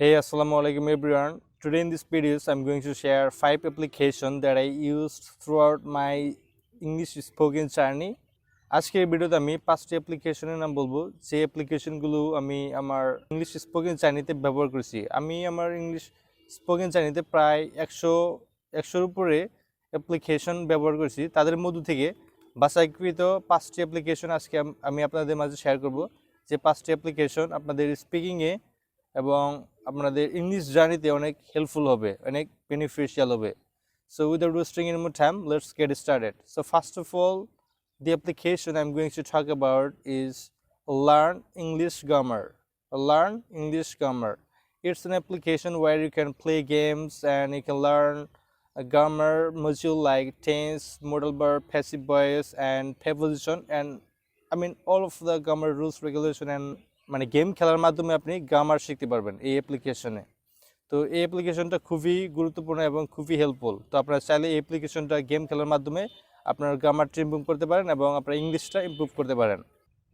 Hey, Assalamu alaikum everyone. Today in this videos, I'm going to share five applications that I used throughout my English spoken journey. আজকের ভিডিওতে আমি পাঁচটি অ্যাপ্লিকেশনের নাম বলব যে অ্যাপ্লিকেশনগুলো আমি আমার ইংলিশ স্পোকেন জার্নিতে ব্যবহার করেছি আমি আমার ইংলিশ স্পোকেন জার্নিতে প্রায় একশো একশোর উপরে অ্যাপ্লিকেশন ব্যবহার করেছি তাদের মধ্য থেকে বাছাইকৃত পাঁচটি অ্যাপ্লিকেশন আজকে আমি আপনাদের মাঝে শেয়ার করব যে পাঁচটি অ্যাপ্লিকেশন আপনাদের স্পিকিংয়ে এবং আপনাদের ইংলিশ জার্নিতে অনেক হেল্পফুল হবে অনেক বেনিফিশিয়াল হবে so without wasting in more time let's get started so first of all the application I'm going to talk about is Learn English Grammar. Learn English Grammar. It's an application where you can play games and you can learn a grammar module like tense, modal verb, passive voice, and preposition. And I mean all of the grammar rules, regulation, and মানে game খেলার মাধ্যমে আপনি grammar শিখতে পারবেন এই অ্যাপ্লিকেশনে তো এই অ্যাপ্লিকেশনটা খুবই গুরুত্বপূর্ণ এবং খুবই হেল্পফুল তো আপনারা চাইলে এই অ্যাপ্লিকেশনটা গেম খেলার মাধ্যমে আপনার গ্রামারটা ইমপ্রুভ করতে পারেন এবং আপনার ইংলিশটা ইমপ্রুভ করতে পারেন।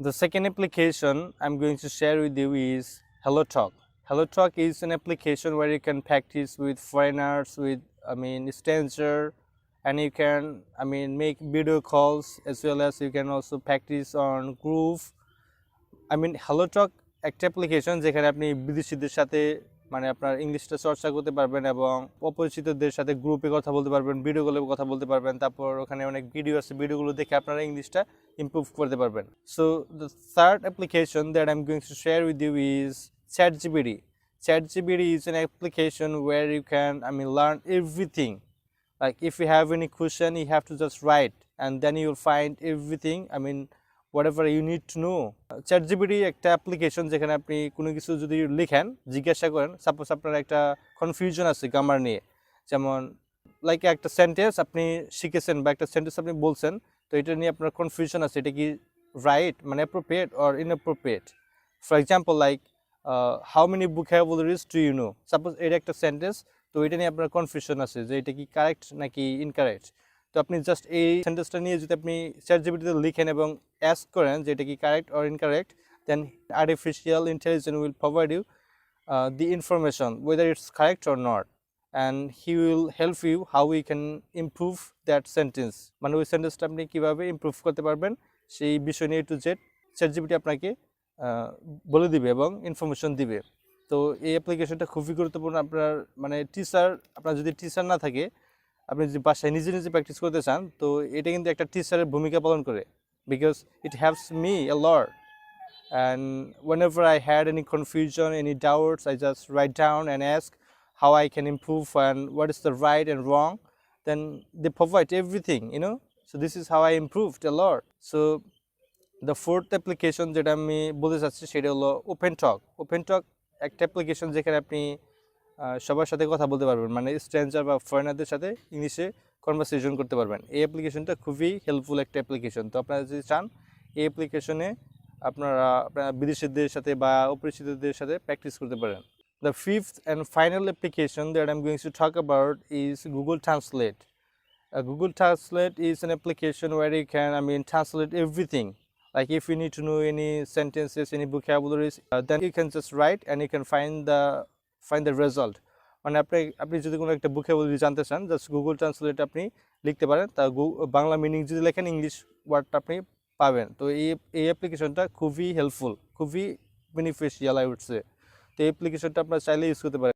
The second application I am going to share with you is HelloTalk HelloTalk is an application where you can practice with foreigners with I mean stranger and you can, i mean, make video calls as well as you can also practice on groove I mean HelloTalk একটা application যেখানে আপনি বিদেশিদের সাথে মানে আপনার ইংলিশটা চর্চা করতে পারবেন এবং অপরিচিতদের সাথে গ্রুপে কথা বলতে পারবেন ভিডিও কলে কথা বলতে পারবেন, তারপর ওখানে অনেক ভিডিও আছে ভিডিওগুলো দেখে আপনারা ইংলিশটা ইমপ্রুভ করতে পারবেন। So the third application that I am going to share with you is ChatGPT ChatGPT is an application where you can I mean learn everything like if if have have any question have to just write and then you'll you'll find I i mean whatever you need to know. ChatGPT একটা application যেখানে আপনি কোনো কিছু যদি লিখেন, জিজ্ঞাসা করেন suppose আপনার একটা কনফিউশন আছে গ্রামার নিয়ে। যেমন লাইক একটা সেন্টেন্স আপনি শিখেছেন বা একটা সেন্টেন্স আপনি বলছেন, তো এটা নিয়ে আপনার কনফিউশন আছে, এটা কি রাইট মানে appropriate or inappropriate for example like how many book to you know suppose এটা একটা সেন্টেন্স তো এটা নিয়ে আপনার কনফিউশন আছে যে এটা কি কারেক্ট নাকি ইনকারেক্ট তো আপনি জাস্ট এই সেন্টেন্সটা নিয়ে যদি আপনি চ্যাট জিপিটিতে লিখেন এবং অ্যাস্ক করেন যে এটা কি correct or incorrect then artificial intelligence will provide you the information whether it's correct or not and he will help you how you can improve that sentence মানে ওই সেন্টেন্সটা আপনি কীভাবে ইমপ্রুভ করতে পারবেন, সেই বিষয় নিয়ে টু জেড চ্যাট জিপিটি আপনাকে বলে দিবে এবং ইনফরমেশন দিবে। তো এই অ্যাপ্লিকেশনটা খুবই গুরুত্বপূর্ণ। আপনার মানে টিচার আপনার যদি টিচার না থাকে আপনি যদি বাসায় নিজে নিজে প্র্যাকটিস করতে চান, তো এটা কিন্তু একটা টিচারের ভূমিকা পালন করে। Because it haves me a lot and whenever I had any confusion any doubts I just write down and ask how I can improve and what is the right and wrong then they provide everything no so this is how I improved a lot so the fourth application যেটা আমি বলতে চাচ্ছি, সেটা হলো open টক open টক একটা application যেখানে আপনি সবার সাথে কথা বলতে পারবেন। মানে স্ট্রেঞ্জার বা ফরেনারদের সাথে ইংলিশে কনভারসেশন করতে পারবেন। এই অ্যাপ্লিকেশনটা খুবই হেল্পফুল একটা অ্যাপ্লিকেশন তো আপনারা যদি চান এই অ্যাপ্লিকেশনে আপনারা আপনারা বিদেশিদের সাথে বা অপরিচিতদের সাথে প্র্যাকটিস করতে পারেন। The fifth and final application that I am going to talk about is Google Translate Google Translate is an application where you can, I mean, translate everything. Like if you need to know any sentences, any vocabularies, uh, then you can just write and you can find the find the result মানে আপনি আপনি যদি কোনো একটা বুকে যদি জানতে চান জাস্ট গুগল ট্রান্সলেট আপনি লিখতে পারেন, তা বাংলা মিনিং যদি লেখেন ইংলিশ ওয়ার্ডটা আপনি পাবেন। তো এই এই অ্যাপ্লিকেশনটা খুবই হেল্পফুল খুবই বেনিফিশিয়াল আই উঠছে তো এই অ্যাপ্লিকেশনটা আপনার চাইলে ইউজ করতে পারেন।